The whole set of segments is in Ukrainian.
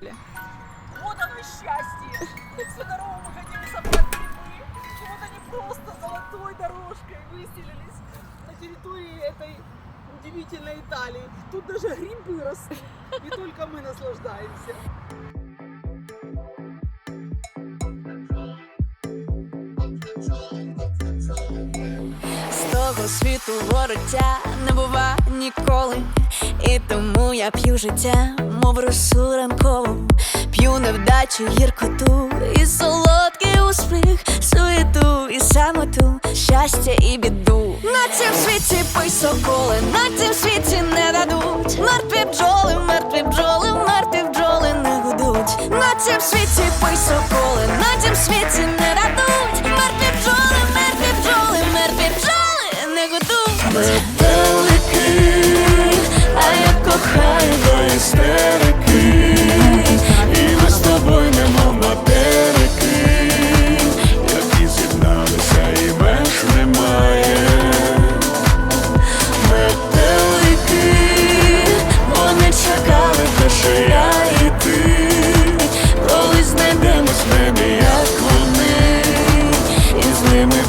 Вот оно счастье. Всю дорогу мы хотели собрать грибы. Вот они просто золотой дорожкой выселились на территории этой удивительной Италии. Тут даже грибы растут. И только мы наслаждаемся. З світу вороття не бува ніколи, і тому я п'ю життя, мов росу ранкову, п'ю невдачу, гіркоту і солодкий успіх, суєту і самоту, щастя і біду. На цім світі пий соколи, на кохаю до істерики, і ми з тобою немов материки, які з'єдналися і меж немає. метелики, вони чекали, те, що я і ти. Коли знайдемось небі, як вони, і з ними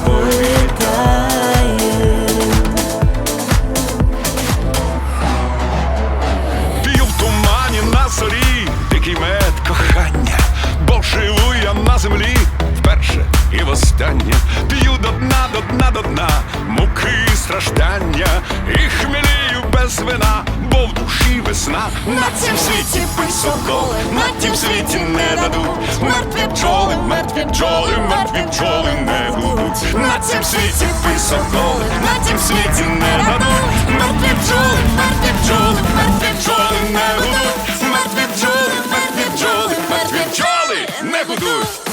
землі вперше і востаннє. П'ю до дна, до дна, до дна, муки і страждання, і хмелію без вина, бо в душі весна. На цім світі пий соколи, на тім світі не дадуть. Мертві бджоли, мертві бджоли, мертві бджоли не гудуть. На цім світі пий соколи, на тім світі не дадуть. Мертві бджоли, мертві бджоли, мертві бджоли не гудуть. Мертві бджоли, мертві бджоли, мертві бджоли не гудуть.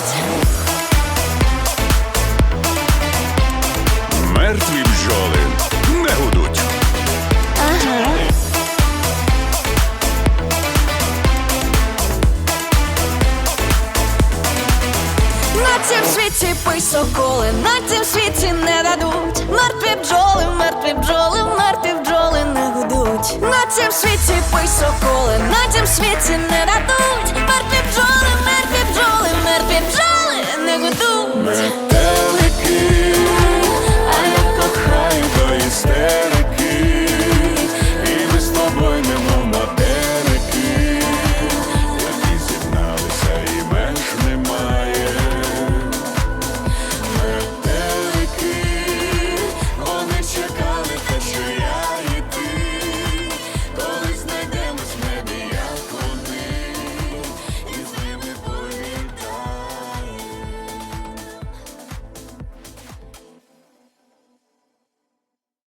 цім світі пий на цім світі не дадуть. Мертві бджоли, мертві бджоли, мертві бджоли не гудуть. На цім світі пий соколи, на цім світі не дадуть. Мертві бджоли, мертві бджоли, мертві бджоли не гудуть.